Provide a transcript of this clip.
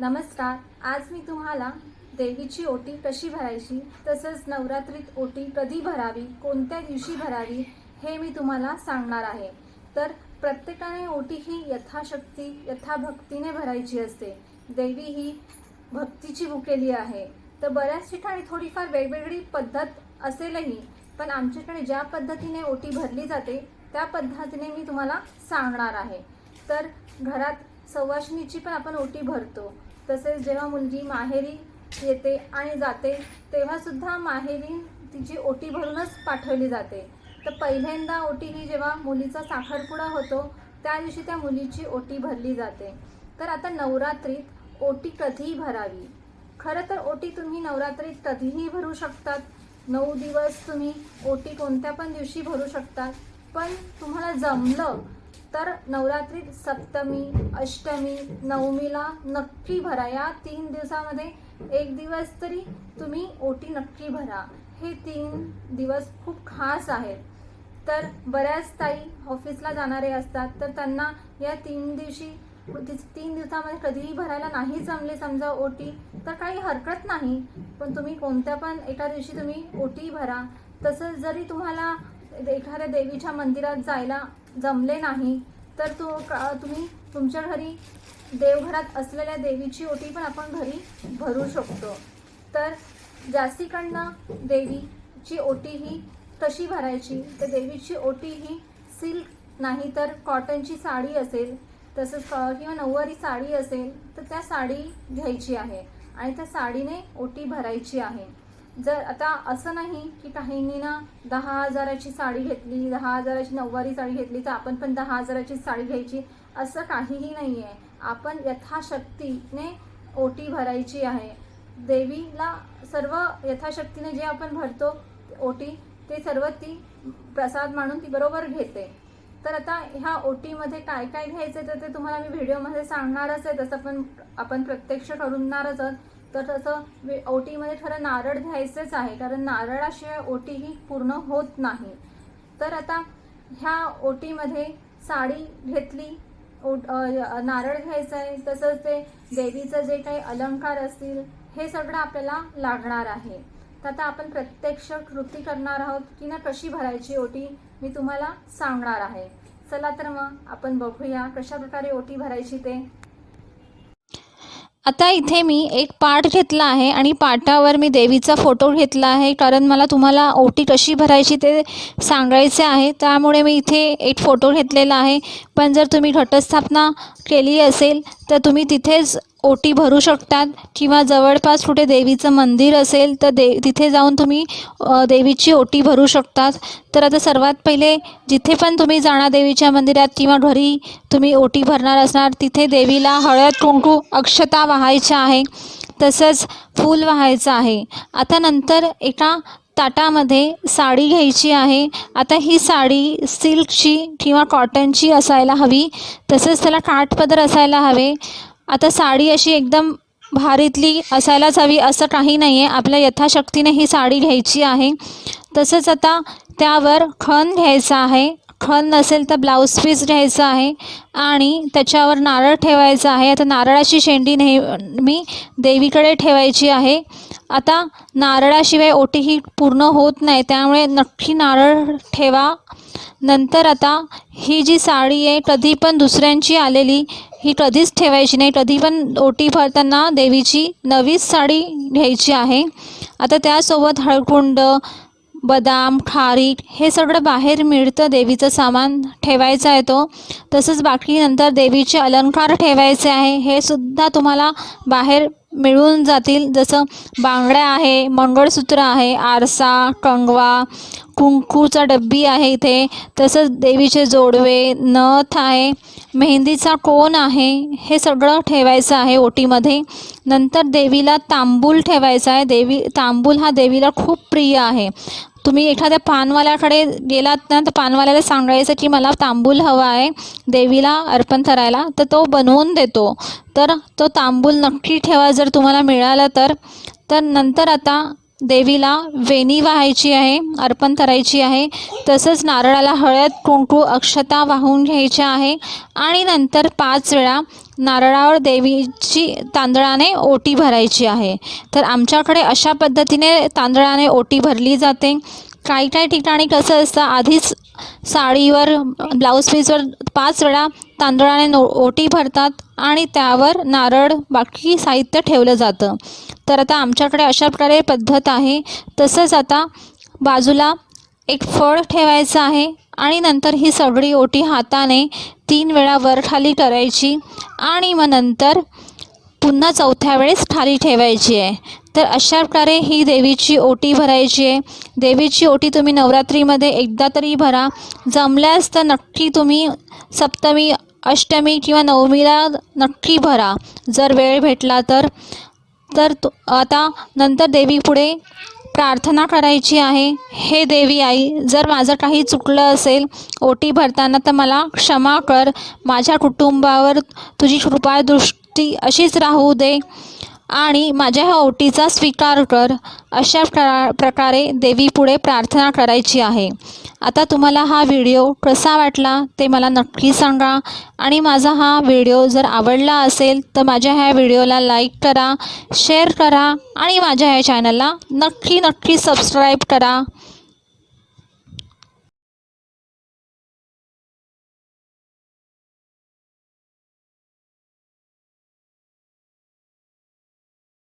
नमस्कार आज मी तुम्हाला देवीची ओटी कशी भरायची तसंच नवरात्रीत ओटी कधी भरावी कोणत्या दिवशी भरावी हे मी तुम्हाला सांगणार आहे. तर प्रत्येकाने ओटी ही यथाशक्ती यथाभक्तीने भरायची असते. देवी ही भक्तीची भुकेली आहे. तर बऱ्याच ठिकाणी थोडीफार वेगवेगळी पद्धत असेलही पण आमच्याकडे ज्या पद्धतीने ओटी भरली जाते त्या पद्धतीने मी तुम्हाला सांगणार आहे. तर घरात सवाशिणीची पण आपण ओटी भरतो. तसेच जेव्हा मुलगी माहेरी येते आणि जाते तेव्हा सुद्धा माहेरी तिची ओटी भरूनच पाठवली जाते. तर पहिल्यांदा ओटी ही जेव्हा मुलीचा साखरपुडा होतो त्या दिवशी त्या मुलीची ओटी भरली जाते. तर आता नवरात्रीत ओटी कधीही भरावी. खरं तर ओटी तुम्ही नवरात्रीत कधीही भरू शकतात. नऊ दिवस तुम्ही ओटी कोणत्या पण दिवशी भरू शकतात. पण तुम्हाला जमलं तर नवरात्रीत सप्तमी अष्टमी नवमीला नक्की भरा. या तीन दिवसामध्ये एक दिवस तरी तुम्ही ओटी नक्की भरा. हे तीन दिवस खूप खास आहेत. तर बऱ्याच ताई ऑफिसला जाणारे असतात तर त्यांना या तीन दिवशी तीन दिवसामध्ये कधीही भरायला नाही जमले. समजा ओटी तर काही हरकत नाही पण तुम्ही कोणत्या पण एका दिवशी तुम्ही ओटी भरा. तसंच जरी तुम्हाला एखाद्या देवीच्या मंदिरात जायला जमले नाही तर तो का- तुम्ही तुमच्या घरी देवघरात असलेल्या देवीची ओटी पण आपण घरी भरू शकतो. तर जास्तीकडनं देवीची ओटी ही कशी भरायची. तर देवीची ओटी ही सिल्क नाही तर कॉटनची साडी असेल तसंच किंवा नऊवारी साडी असेल तर त्या साडी घ्यायची आहे. आणि त्या साडीने ओटी भरायची आहे. जर आता असं नाही की काहींनी ना दहा हजाराची साडी घेतली दहा हजाराची नऊवारी साडी घेतली तर आपण पण दहा हजाराची साडी घ्यायची. असं काहीही नाही आहे आपण यथाशक्तीने ओटी भरायची आहे. देवीला सर्व यथाशक्तीने जे आपण भरतो ओटी ते सर्व ती प्रसाद मानून ती बरोबर घेते. तर आता ह्या ओटीमध्ये काय काय घ्यायचं तर ते तुम्हाला मी व्हिडिओमध्ये सांगणारच आहे. तसं पण आपण प्रत्यक्ष करणारच आहोत. तर तसं वे- ओटीमध्ये खरं नारळ घ्यायचंच आहे कारण नारळाशिवाय ओटी ही पूर्ण होत नाही. तर आता ह्या ओटीमध्ये साडी घेतली ओट नारळ घ्यायचं आहे तसंच ते देवीचं जे काही अलंकार असतील हे सगळं आपल्याला लागणार आहे. तर आता आपण प्रत्यक्ष कृती करणार आहोत की ना कशी भरायची ओटी मी तुम्हाला सांगणार आहे. चला तर मग आपण बघूया कशा प्रकारे ओटी भरायची ते. आता इथे मी एक पाठ घेतला आहे आणि पाटावर मी देवीचा फोटो घेतला आहे कारण मला तुम्हाला ओटी कशी भरायची ते सांगायचे आहे. त्यामुळे मी इथे एक फोटो घेतलेला आहे. पण जर तुम्ही घटस्थापना केली असेल तर तुम्ही तिथेच ओटी भरू शकतात किंवा जवळपास कुठे देवीचं मंदिर असेल तर दे तिथे जाऊन तुम्ही देवीची ओटी भरू शकतात. तर आता सर्वात पहिले जिथे पण तुम्ही जाणार देवीच्या मंदिरात किंवा घरी तुम्ही ओटी भरणार असणार तिथे देवीला हळद कुंकू अक्षता वाहायच्या आहे. तसंच फूल वाहायचं आहे. आता नंतर एका ताटामध्ये साडी घ्यायची आहे. आता ही साडी सिल्कची किंवा कॉटनची असायला हवी. तसंच त्याला काठपदर असायला हवे. आता साडी अशी एकदम भारीतली असायलाच हवी असं काही नाही आहे आपल्या यथाशक्तीने ही साडी घ्यायची आहे. तसंच आता त्यावर खण घ्यायचा आहे. खण नसेल तर ब्लाऊज पीस घ्यायचं आहे आणि त्याच्यावर नारळ ठेवायचा आहे. आता नारळाची शेंडी नेहमी देवीकडे ठेवायची आहे. आता नारळाशिवाय ओटी ही पूर्ण होत नाही. त्यामुळे नक्की नारळ ठेवा. नंतर आता ही जी साडी आहे कधी पण दुसऱ्यांची आलेली ही कधीच ठेवायची नाही. कधी पण ओटी भरताना देवीची नवीच साडी घ्यायची आहे. आता त्यासोबत हळकुंड बदाम खारीक हे सगळं बाहेर मिळतं. देवीचं सामान ठेवायचं आहे तो. तसंच बाकी नंतर देवीचे अलंकार ठेवायचे आहे. हे सुद्धा तुम्हाला बाहेर मिळून जातील. जसं बांगड्या आहे मंगळसूत्र आहे आरसा कंगवा कुंकूचा डब्बी आहे इथे. तसंच देवीचे जोडवे नथ आहे. मेहंदीचा कोण आहे? हे सगळं ठेवायचं आहे ओटीमध्ये. नंतर देवीला तांबूल ठेवायचा आहे. देवी तांबूल हा देवीला खूप प्रिय आहे. तुम्ही एखाद्या पानवाल्याकडे गेलात ना तर पानवाल्याला सांगायचं की मला तांबूल हवा आहे. देवीला अर्पण करायला तर तो बनवून देतो. तर तो तांबूल नक्की ठेवा जर तुम्हाला मिळाला तर. तर नंतर आता देवीला वेणी वाहायची आहे अर्पण करायची आहे. तसंच नारळाला हळद कुंकू अक्षता वाहून घ्यायच्या आहे. आणि नंतर पाच वेळा नारळावर देवीची तांदळाने ओटी भरायची आहे. तर आमच्याकडे अशा पद्धतीने तांदळाने ओटी भरली जाते. काही काही ठिकाणी कसं असतं आधीच साडीवर ब्लाऊज पीसवर पाच वेळा तांदळाने नो ओटी भरतात आणि त्यावर नारळ बाकी साहित्य ठेवलं जातं. तर आता आमच्याकडे अशा प्रकारे पद्धत आहे. तसंच आता बाजूला एक फळ ठेवायचं आहे आणि नंतर ही सगळी ओटी हाताने तीन वेळा वर खाली करायची आणि मग नंतर पुन्हा चौथ्या वेळेस खाली ठेवायची आहे. तर अशा प्रकारे ही देवीची ओटी भरायची आहे. देवीची ओटी तुम्ही नवरात्रीमध्ये एकदा तरी भरा. जमल्यास तर नक्की तुम्ही सप्तमी अष्टमी किंवा नवमीला नक्की भरा. जर वेळ भेटला तर. तर आता नंतर देवीपुढे प्रार्थना करायची आहे. हे देवी आई जर माझं काही चुकलं असेल ओटी भरताना तर मला क्षमा कर. माझ्या कुटुंबावर तुझी कृपादृष्टी अशीच राहू दे. आणि माझ्या ह्या ओटीचा स्वीकार कर. अशा प्रा प्रकारे देवीपुढे प्रार्थना करायची आहे. आता तुम्हाला हा व्हिडिओ कसा वाटला ते मला नक्की सांगा. आणि माझा हा व्हिडिओ जर आवडला असेल तर माझ्या ह्या व्हिडिओला लाईक करा शेअर करा आणि माझ्या ह्या चॅनलला नक्की नक्की सबस्क्राईब करा.